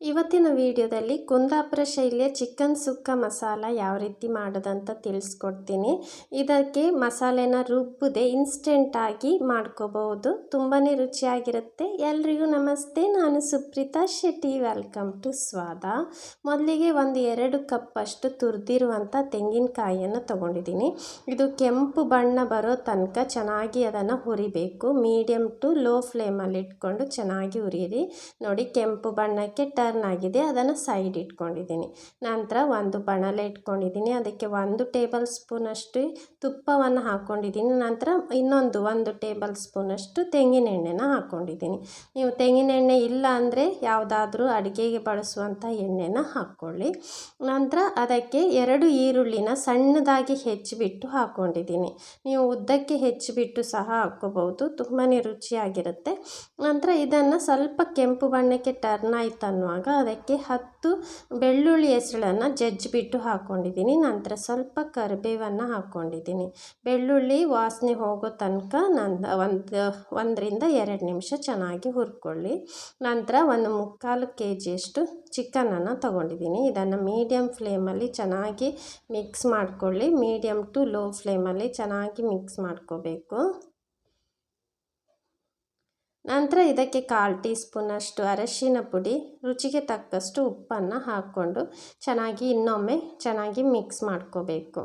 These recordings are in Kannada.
ಇವತ್ತಿನ ವಿಡಿಯೋದಲ್ಲಿ ಕುಂದಾಪುರ ಶೈಲಿಯ ಚಿಕನ್ ಸುಕ್ಕ ಮಸಾಲ ಯಾವ ರೀತಿ ಮಾಡೋದಂತ ತಿಳಿಸ್ಕೊಡ್ತೀನಿ. ಇದಕ್ಕೆ ಮಸಾಲೆನ ರುಬ್ಬದೆ ಇನ್ಸ್ಟೆಂಟಾಗಿ ಮಾಡ್ಕೋಬಹುದು. ತುಂಬಾ ರುಚಿಯಾಗಿರುತ್ತೆ. ಎಲ್ರಿಗೂ ನಮಸ್ತೆ, ನಾನು ಸುಪ್ರೀತಾ ಶೆಟ್ಟಿ. ವೆಲ್ಕಮ್ ಟು ಸ್ವಾದ. ಮೊದಲಿಗೆ ಒಂದು ಎರಡು ಕಪ್ಪಷ್ಟು ತುರಿದಿರುವಂಥ ತೆಂಗಿನಕಾಯಿಯನ್ನು ತೊಗೊಂಡಿದ್ದೀನಿ. ಇದು ಕೆಂಪು ಬಣ್ಣ ಬರೋ ತನಕ ಚೆನ್ನಾಗಿ ಅದನ್ನು ಹುರಿಬೇಕು. ಮೀಡಿಯಮ್ ಟು ಲೋ ಫ್ಲೇಮಲ್ಲಿ ಇಟ್ಕೊಂಡು ಚೆನ್ನಾಗಿ ಹುರಿಯಿರಿ. ನೋಡಿ, ಕೆಂಪು ಬಣ್ಣಕ್ಕೆ ಟರ್ನ್ ಆಗಿದೆ ಅದನ್ನು ಸೈಡ್ ಇಟ್ಕೊಂಡಿದ್ದೀನಿ. ನಂತರ ಒಂದು ಬಣಲೆ ಇಟ್ಕೊಂಡಿದ್ದೀನಿ. ಅದಕ್ಕೆ ಒಂದು ಟೇಬಲ್ ಸ್ಪೂನಷ್ಟು ತುಪ್ಪವನ್ನು ಹಾಕ್ಕೊಂಡಿದ್ದೀನಿ. ನಂತರ ಇನ್ನೊಂದು ಒಂದು ಟೇಬಲ್ ಸ್ಪೂನಷ್ಟು ತೆಂಗಿನ ಎಣ್ಣೆನ ಹಾಕ್ಕೊಂಡಿದ್ದೀನಿ. ನೀವು ತೆಂಗಿನ ಎಣ್ಣೆ ಇಲ್ಲ ಅಂದರೆ ಯಾವುದಾದ್ರೂ ಅಡುಗೆಗೆ ಬಳಸುವಂಥ ಎಣ್ಣೆನ ಹಾಕ್ಕೊಳ್ಳಿ. ನಂತರ ಅದಕ್ಕೆ ಎರಡು ಈರುಳ್ಳಿನ ಸಣ್ಣದಾಗಿ ಹೆಚ್ಚಿಬಿಟ್ಟು ಹಾಕ್ಕೊಂಡಿದ್ದೀನಿ. ನೀವು ಉದ್ದಕ್ಕೆ ಹೆಚ್ಚಿಬಿಟ್ಟು ಸಹ ಹಾಕ್ಕೋಬಹುದು ತುಂಬಾ ರುಚಿಯಾಗಿರುತ್ತೆ. ನಂತರ ಇದನ್ನು ಸ್ವಲ್ಪ ಕೆಂಪು ಬಣ್ಣಕ್ಕೆ ಟರ್ನ್ ಆಯ್ತು ಅದಕ್ಕೆ ಹತ್ತು ಬೆಳ್ಳುಳ್ಳಿ ಹೆಸಳನ್ನು ಜಜ್ಜಿಬಿಟ್ಟು ಹಾಕ್ಕೊಂಡಿದ್ದೀನಿ ನಂತರ ಸ್ವಲ್ಪ ಕರಿಬೇವನ್ನು ಹಾಕ್ಕೊಂಡಿದ್ದೀನಿ ಬೆಳ್ಳುಳ್ಳಿ ವಾಸನೆ ಹೋಗೋ ತನಕ ನಂದು ಒಂದು, ಒಂದರಿಂದ ಎರಡು ನಿಮಿಷ ಚೆನ್ನಾಗಿ ಹುರ್ಕೊಳ್ಳಿ. ನಂತರ ಒಂದು ಮುಕ್ಕಾಲು ಕೆ ಜಿಯಷ್ಟು ಚಿಕನನ್ನು ತೊಗೊಂಡಿದ್ದೀನಿ. ಇದನ್ನು ಮೀಡಿಯಮ್ ಫ್ಲೇಮಲ್ಲಿ ಚೆನ್ನಾಗಿ ಮಿಕ್ಸ್ ಮಾಡಿಕೊಳ್ಳಿ. ಮೀಡಿಯಮ್ ಟು ಲೋ ಫ್ಲೇಮಲ್ಲಿ ಚೆನ್ನಾಗಿ ಮಿಕ್ಸ್ ಮಾಡ್ಕೋಬೇಕು. ನಂತರ ಇದಕ್ಕೆ ಕಾಲು ಟೀ ಸ್ಪೂನಷ್ಟು ಅರಶಿನ ಪುಡಿ, ರುಚಿಗೆ ತಕ್ಕಷ್ಟು ಉಪ್ಪನ್ನು ಹಾಕ್ಕೊಂಡು ಚೆನ್ನಾಗಿ ಇನ್ನೊಮ್ಮೆ ಚೆನ್ನಾಗಿ ಮಿಕ್ಸ್ ಮಾಡ್ಕೋಬೇಕು.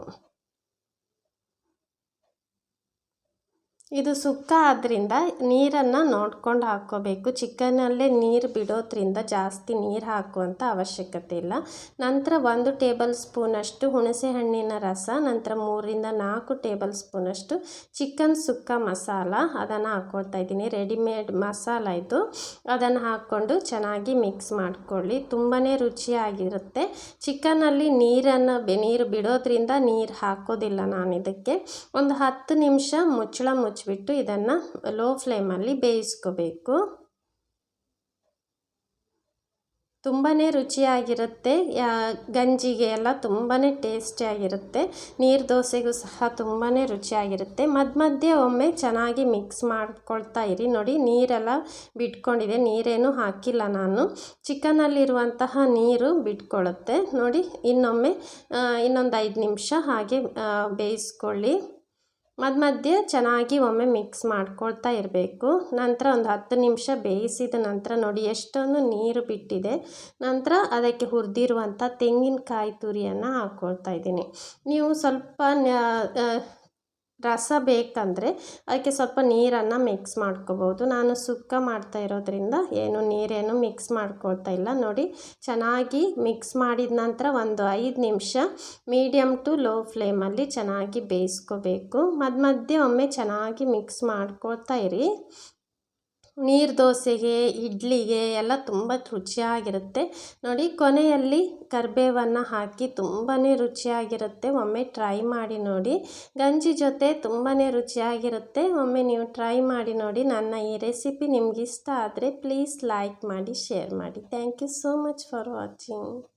ಇದು ಸುಕ್ಕ ಆದ್ದರಿಂದ ನೀರನ್ನು ನೋಡ್ಕೊಂಡು ಹಾಕ್ಕೋಬೇಕು ಚಿಕನಲ್ಲೇ ನೀರು ಬಿಡೋದ್ರಿಂದ ಜಾಸ್ತಿ ನೀರು ಹಾಕುವಂಥ ಅವಶ್ಯಕತೆ ಇಲ್ಲ. ನಂತರ ಒಂದು ಟೇಬಲ್ ಸ್ಪೂನಷ್ಟು ಹುಣಸೆ ಹಣ್ಣಿನ ರಸ, ನಂತರ ಮೂರರಿಂದ ನಾಲ್ಕು ಟೇಬಲ್ ಸ್ಪೂನಷ್ಟು ಚಿಕನ್ ಸುಕ್ಕ ಮಸಾಲ ಅದನ್ನು ಹಾಕ್ಕೊಳ್ತಾ ಇದ್ದೀನಿ. ರೆಡಿಮೇಡ್ ಮಸಾಲ ಇದು. ಅದನ್ನು ಹಾಕ್ಕೊಂಡು ಚೆನ್ನಾಗಿ ಮಿಕ್ಸ್ ಮಾಡ್ಕೊಳ್ಳಿ. ತುಂಬಾ ರುಚಿಯಾಗಿರುತ್ತೆ. ಚಿಕನಲ್ಲಿ ನೀರನ್ನು ನೀರು ಬಿಡೋದ್ರಿಂದ ನೀರು ಹಾಕೋದಿಲ್ಲ ನಾನು ಇದಕ್ಕೆ ಒಂದು ಹತ್ತು ನಿಮಿಷ ಮುಚ್ಚಳ ಮುಚ್ಚ ಮುಚ್ಚಿಬಿಟ್ಟು ಇದನ್ನು ಲೋ ಫ್ಲೇಮಲ್ಲಿ ಬೇಯಿಸ್ಕೋಬೇಕು. ತುಂಬಾ ರುಚಿಯಾಗಿರುತ್ತೆ. ಗಂಜಿಗೆ ಎಲ್ಲ ತುಂಬಾ ಟೇಸ್ಟಿಯಾಗಿರುತ್ತೆ. ನೀರು ದೋಸೆಗೂ ಸಹ ತುಂಬಾ ರುಚಿಯಾಗಿರುತ್ತೆ. ಮಧ್ಯ ಮಧ್ಯೆ ಒಮ್ಮೆ ಚೆನ್ನಾಗಿ ಮಿಕ್ಸ್ ಮಾಡ್ಕೊಳ್ತಾ ಇರಿ. ನೋಡಿ, ನೀರೆಲ್ಲ ಬಿಟ್ಕೊಂಡಿದೆ. ನೀರೇನು ಹಾಕಿಲ್ಲ ನಾನು. ಚಿಕನಲ್ಲಿರುವಂತಹ ನೀರು ಬಿಟ್ಕೊಳ್ಳುತ್ತೆ ನೋಡಿ, ಇನ್ನೊಮ್ಮೆ ಇನ್ನೊಂದು ಐದು ನಿಮಿಷ ಹಾಗೆ ಬೇಯಿಸ್ಕೊಳ್ಳಿ. ಮಧ್ಯ ಮಧ್ಯೆ ಚೆನ್ನಾಗಿ ಒಮ್ಮೆ ಮಿಕ್ಸ್ ಮಾಡ್ಕೊಳ್ತಾ ಇರಬೇಕು. ನಂತರ ಒಂದು ಹತ್ತು ನಿಮಿಷ ಬೇಯಿಸಿದ ನಂತರ ನೋಡಿ ಎಷ್ಟೊಂದು ನೀರು ಬಿಟ್ಟಿದೆ. ನಂತರ ಅದಕ್ಕೆ ಹುರಿದಿರುವಂಥ ತೆಂಗಿನಕಾಯಿ ತುರಿಯನ್ನು ಹಾಕ್ಕೊಳ್ತಾ ಇದ್ದೀನಿ. ನೀವು ಸ್ವಲ್ಪ ರಸ ಬೇಕಂದರೆ ಅದಕ್ಕೆ ಸ್ವಲ್ಪ ನೀರನ್ನು ಮಿಕ್ಸ್ ಮಾಡ್ಕೋಬೋದು. ನಾನು ಸುಕ್ಕ ಮಾಡ್ತಾ ಇರೋದ್ರಿಂದ ಏನು ನೀರೇನು ಮಿಕ್ಸ್ ಮಾಡ್ಕೊಳ್ತಾ ಇಲ್ಲ. ನೋಡಿ, ಚೆನ್ನಾಗಿ ಮಿಕ್ಸ್ ಮಾಡಿದ ನಂತರ ಒಂದು ಐದು ನಿಮಿಷ ಮೀಡಿಯಮ್ ಟು ಲೋ ಫ್ಲೇಮಲ್ಲಿ ಚೆನ್ನಾಗಿ ಬೇಯಿಸ್ಕೋಬೇಕು. ಮಧ್ಯ ಮಧ್ಯೆ ಒಮ್ಮೆ ಚೆನ್ನಾಗಿ ಮಿಕ್ಸ್ ಮಾಡ್ಕೊಳ್ತಾ ಇರಿ. ನೀರು ದೋಸೆಗೆ, ಇಡ್ಲಿಗೆ ಎಲ್ಲ ತುಂಬ ರುಚಿಯಾಗಿರುತ್ತೆ. ನೋಡಿ, ಕೊನೆಯಲ್ಲಿ ಕರಿಬೇವನ್ನು ಹಾಕಿ ತುಂಬಾ ರುಚಿಯಾಗಿರುತ್ತೆ. ಒಮ್ಮೆ ಟ್ರೈ ಮಾಡಿ ನೋಡಿ. ಗಂಜಿ ಜೊತೆ ತುಂಬಾ ರುಚಿಯಾಗಿರುತ್ತೆ. ಒಮ್ಮೆ ನೀವು ಟ್ರೈ ಮಾಡಿ ನೋಡಿ. ನನ್ನ ಈ ರೆಸಿಪಿ ನಿಮ್ಗೆ ಇಷ್ಟ ಆದರೆ ಪ್ಲೀಸ್ ಲೈಕ್ ಮಾಡಿ ಶೇರ್ ಮಾಡಿ. Thank you so much for watching